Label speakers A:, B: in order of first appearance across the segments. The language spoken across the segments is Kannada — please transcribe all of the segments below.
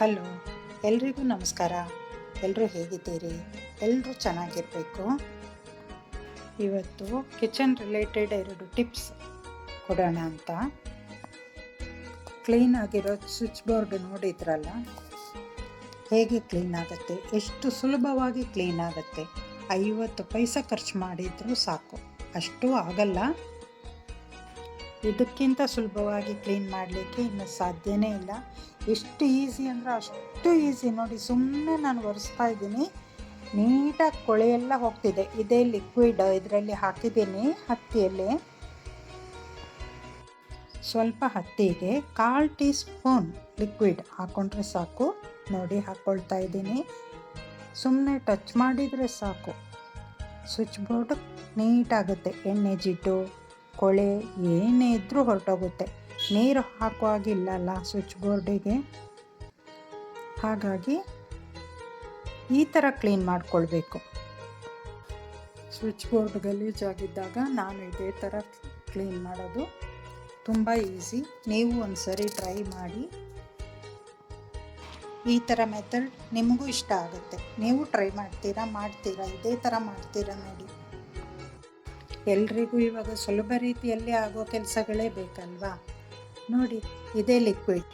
A: ಹಲೋ, ಎಲ್ರಿಗೂ ನಮಸ್ಕಾರ. ಎಲ್ಲರೂ ಹೇಗಿದ್ದೀರಿ? ಎಲ್ಲರೂ ಚೆನ್ನಾಗಿರಬೇಕು? ಇವತ್ತು ಕಿಚನ್ ರಿಲೇಟೆಡ್ ಎರಡು ಟಿಪ್ಸ್ ಕೊಡೋಣ ಅಂತ. ಕ್ಲೀನ್ ಆಗಿರೋ ಸ್ವಿಚ್ ಬೋರ್ಡ್ ನೋಡಿದ್ರಲ್ಲ? ಹೇಗೆ ಕ್ಲೀನ್ ಆಗುತ್ತೆ? ಎಷ್ಟು ಸುಲಭವಾಗಿ ಕ್ಲೀನ್ ಆಗುತ್ತೆ? ಐವತ್ತು ಪೈಸೆ ಖರ್ಚು ಮಾಡಿದರೂ ಸಾಕು. ಅಷ್ಟು ಆಗಲ್ಲ. ಇದಕ್ಕಿಂತ ಸುಲಭವಾಗಿ ಕ್ಲೀನ್ ಮಾಡಲಿಕ್ಕೆ ಇನ್ನು ಸಾಧ್ಯನೇ ಇಲ್ಲ. ಎಷ್ಟು ಈಸಿ ಅಂದರೆ ಅಷ್ಟು ಈಸಿ. ನೋಡಿ ಸುಮ್ಮನೆ ನಾನು ಒರೆಸ್ತಾ ಇದ್ದೀನಿ. ನೀಟಾಗಿ ಕೊಳೆಯೆಲ್ಲ ಹೋಗ್ತಿದೆ. ಇದೇ ಲಿಕ್ವಿಡ್ ಇದರಲ್ಲಿ ಹಾಕಿದ್ದೀನಿ ಹತ್ತಿಯಲ್ಲಿ. ಸ್ವಲ್ಪ ಹತ್ತಿಗೆ ಕಾಲ್ ಟೀ ಸ್ಪೂನ್ ಲಿಕ್ವಿಡ್ ಹಾಕ್ಕೊಂಡ್ರೆ ಸಾಕು. ನೋಡಿ ಹಾಕ್ಕೊಳ್ತಾ ಇದ್ದೀನಿ. ಸುಮ್ಮನೆ ಟಚ್ ಮಾಡಿದರೆ ಸಾಕು. ಸ್ವಿಚ್ ಬೋರ್ಡ್ ನೀಟಾಗುತ್ತೆ. ಎಣ್ಣೆ, ಜಿಡ್ಡು. ಕೊಳೆ ಏನೇ ಇದ್ದರೂ ಹೊರಟೋಗುತ್ತೆ. ನೀರು ಹಾಕುವಾಗಿಲ್ಲಲ್ಲ ಸ್ವಿಚ್ ಬೋರ್ಡಿಗೆ. ಹಾಗಾಗಿ ಈ ಥರ ಕ್ಲೀನ್ ಮಾಡಿಕೊಳ್ಬೇಕು. ಸ್ವಿಚ್ ಬೋರ್ಡ್ ಗಲೀಜಾಗಿದ್ದಾಗ ನಾನು ಇದೇ ಥರ ಕ್ಲೀನ್ ಮಾಡೋದು ತುಂಬ ಈಸಿ. ನೀವು ಒಂದು ಸರಿ ಟ್ರೈ ಮಾಡಿ. ಈ ಥರ ಮೆಥಡ್ ನಿಮಗೂ ಇಷ್ಟ ಆಗುತ್ತೆ. ನೀವು ಟ್ರೈ ಮಾಡ್ತೀರಾ ಮಾಡ್ತೀರಾ, ಇದೇ ಥರ ಮಾಡ್ತೀರಾ ನೋಡಿ. ಎಲ್ರಿಗೂ ಇವಾಗ ಸುಲಭ ರೀತಿಯಲ್ಲಿ ಆಗೋ ಕೆಲಸಗಳೇ ಬೇಕಲ್ವಾ? ನೋಡಿ, ಇದೇ ಲಿಕ್ವಿಡ್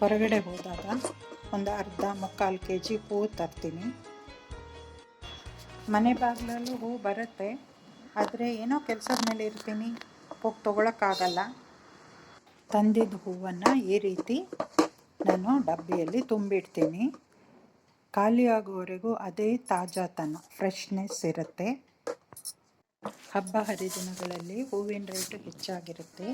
A: ಹೊರಗಡೆ ಹೋದಾಗ ಒಂದು ಅರ್ಧ ಮುಕ್ಕಾಲು ಕೆ ಜಿ ಹೂವು ತರ್ತೀನಿ. ಮನೆ ಬಾಗಿಲಲ್ಲೂ ಹೂ ಬರುತ್ತೆ, ಆದರೆ ಏನೋ ಕೆಲಸದ ಮೇಲೆ ಇರ್ತೀನಿ. ಹೋಗಿ ತೊಗೊಳಕ್ಕಾಗಲ್ಲ. ತಂದಿದ್ದ ಹೂವನ್ನು ಈ ರೀತಿ ನಾನು ಡಬ್ಬಿಯಲ್ಲಿ ತುಂಬಿಡ್ತೀನಿ. ಖಾಲಿ ಆಗುವವರೆಗೂ ಅದೇ ತಾಜಾತನ, ಫ್ರೆಶ್ನೆಸ್ ಇರುತ್ತೆ. ಹಬ್ಬ ಹರಿದಿನಗಳಲ್ಲಿ ಹೂವಿನ ರೇಟು ಹೆಚ್ಚಾಗಿರುತ್ತೆ.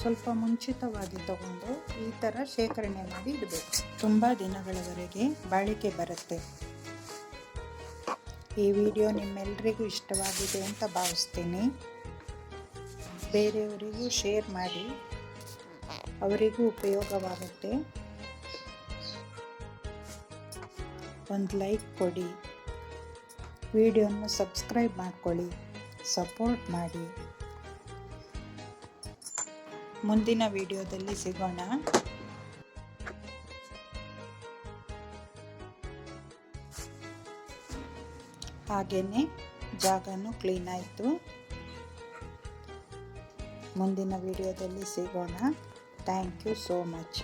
A: ಸ್ವಲ್ಪ ಮುಂಚಿತವಾಗಿ ತಗೊಂಡು ಈ ಥರ ಶೇಖರಣೆ ಮಾಡಿ ಇಡಬೇಕು. ತುಂಬ ದಿನಗಳವರೆಗೆ ಬಾಳಿಕೆ ಬರುತ್ತೆ. ಈ ವಿಡಿಯೋ ನಿಮ್ಮೆಲ್ಲರಿಗೂ ಇಷ್ಟವಾಗಿದೆ ಅಂತ ಭಾವಿಸ್ತೀನಿ. ಬೇರೆಯವರಿಗೂ ಶೇರ್ ಮಾಡಿ. ಅವರಿಗೂ ಉಪಯೋಗವಾಗುತ್ತೆ. ಒಂದು ಲೈಕ್ ಕೊಡಿ. ವಿಡಿಯೋನ ಸಬ್ಸ್ಕ್ರೈಬ್ ಮಾಡ್ಕೊಳ್ಳಿ. ಸಪೋರ್ಟ್ ಮಾಡಿ. ಮುಂದಿನ ವಿಡಿಯೋದಲ್ಲಿ ಸಿಗೋಣ. ಹಾಗೇ ಜಾಗನೂ ಕ್ಲೀನ್ ಆಯಿತು. ಮುಂದಿನ ವಿಡಿಯೋದಲ್ಲಿ ಸಿಗೋಣ. Thank you so much.